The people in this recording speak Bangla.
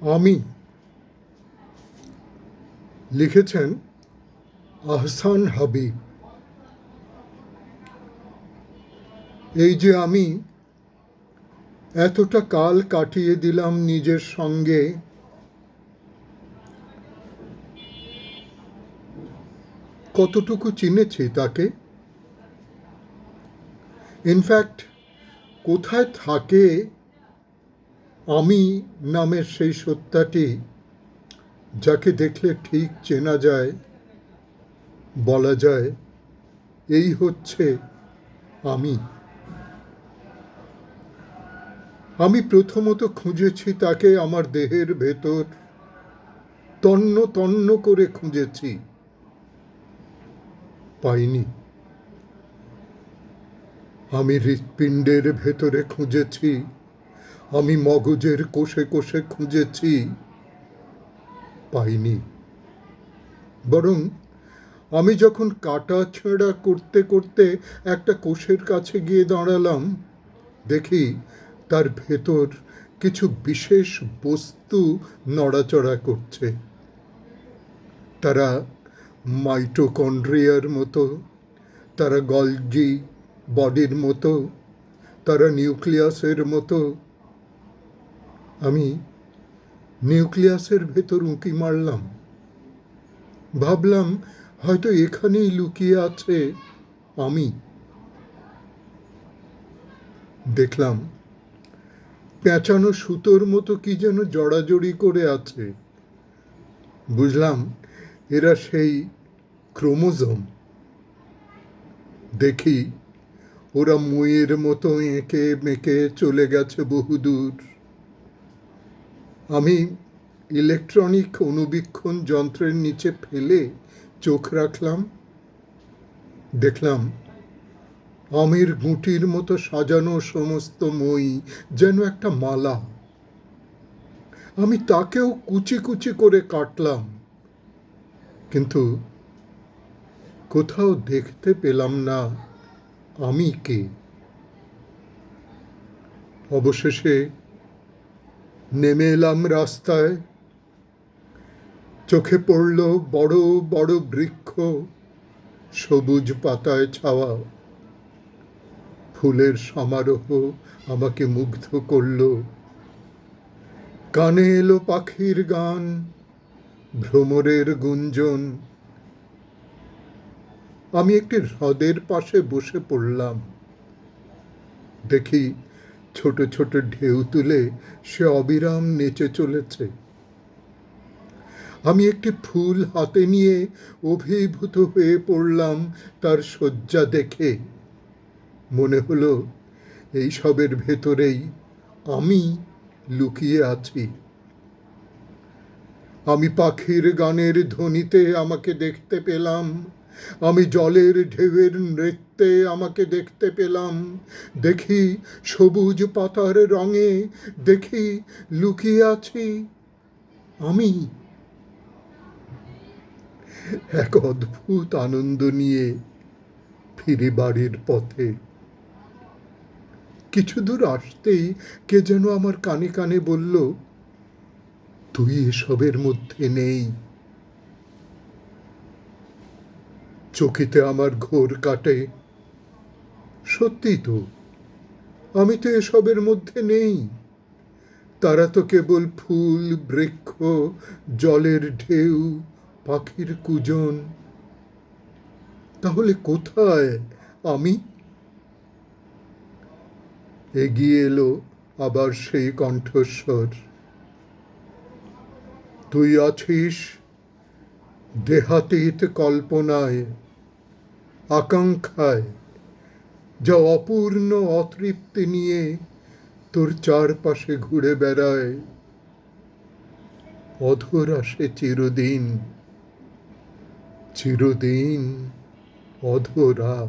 আমি লিখেছেন আহসান হাবিব। এই যে আমি এতটা কাল কাটিয়ে দিলাম নিজের সঙ্গে, কতটুকু চিনেছি তাকে? ইনফ্যাক্ট কোথায় থাকে আমি নামের সেই সত্তাটি যাকে দেখলে ঠিক চেনা যায়, বলা যায়, এই হচ্ছে আমি। আমি প্রথমত খুঁজেছি তাকে আমার দেহের ভেতর, তন্ন তন্ন করে খুঁজেছি। পাইনি। আমি হৃৎপিণ্ডের ভেতরে খুঁজেছি। আমি মগজের কোষে কোষে খুঁজেছি। পাইনি। বরং আমি যখন কাটা ছেঁড়া করতে করতে একটা কোষের কাছে গিয়ে দাঁড়ালাম, দেখি তার ভেতর কিছু বিশেষ বস্তু নড়াচড়া করছে। তারা মাইটোকন্ড্রিয়ার মতো, তারা গলজি বডির মতো, তারা নিউক্লিয়াসের মতো আমি নিউক্লিয়াসের ভেতর উঁকি মারলাম। ভাবলাম, হয়তো এখানেই লুকিয়ে আছে আমি। দেখলাম, পেঁচানো সুতোর মতো কি যেন জড়াজড়ি করে আছে। বুঝলাম, এরা সেই ক্রোমোজোম। দেখি, ওরা মুয়ের মতো এঁকে মেঁকে চলে গেছে বহুদূর। আমি ইলেকট্রনিক অনুবীক্ষণ যন্ত্রের নিচে ফেলে চোখ রাখলাম, দেখলাম আমের গুটির মতো সাজানো সমস্ত মই যেন একটা মালা। আমি তাকেও কুচি কুচি করে কাটলাম, কিন্তু কোথাও দেখতে পেলাম না আমি কে। অবশেষে নেমে এলাম রাস্তায়। চোখে পড়ল বড় বড় বৃক্ষ, সবুজ পাতায় ছাওয়া। ফুলের সমারোহ আমাকে মুগ্ধ করল। কানে এলো পাখির গান, ভ্রমরের গুঞ্জন। আমি একটি হ্রদের পাশে বসে পড়লাম। দেখি ছোট ছোট ঢেউ তুলে সে অবিরাম নেচে চলেছে। আমি একটি ফুল হাতে নিয়ে অভিভূত হয়ে পড়লাম তার শয্যা দেখে। মনে হলো, এই সবের ভেতরেই আমি লুকিয়ে আছি। আমি পাখির গানের ধ্বনিতে আমাকে দেখতে পেলাম। আমি জলের ঢেউয়ের নৃত্যে আমাকে দেখতে পেলাম। দেখি সবুজ পাতার রঙে, দেখি লুকিয়ে আছি আমি। এক অদ্ভুত আনন্দ নিয়ে ফিরে বাড়ির পথে। কিছু দূর আসতেই কে যেন আমার কানে কানে বলল, তুই এসবের মধ্যে নেই। চকিতে আমার ঘোর কাটে। সত্যি তো, আমি তো এসবের মধ্যে নেই। তারা তো কেবল ফুল, বৃক্ষ, জলের ঢেউ, পাখির কুজন। তাহলে কোথায় আমি? এগিয়ে এলো আবার সেই কণ্ঠস্বর। তুই আছিস দেহাতীত কল্পনায়। আকাঙ্ক্ষায়। যা অপূর্ণ অতৃপ্তি নিয়ে তোর চারপাশে ঘুরে বেড়ায়। অধর আসে চিরদিন চিরদিন অধরা।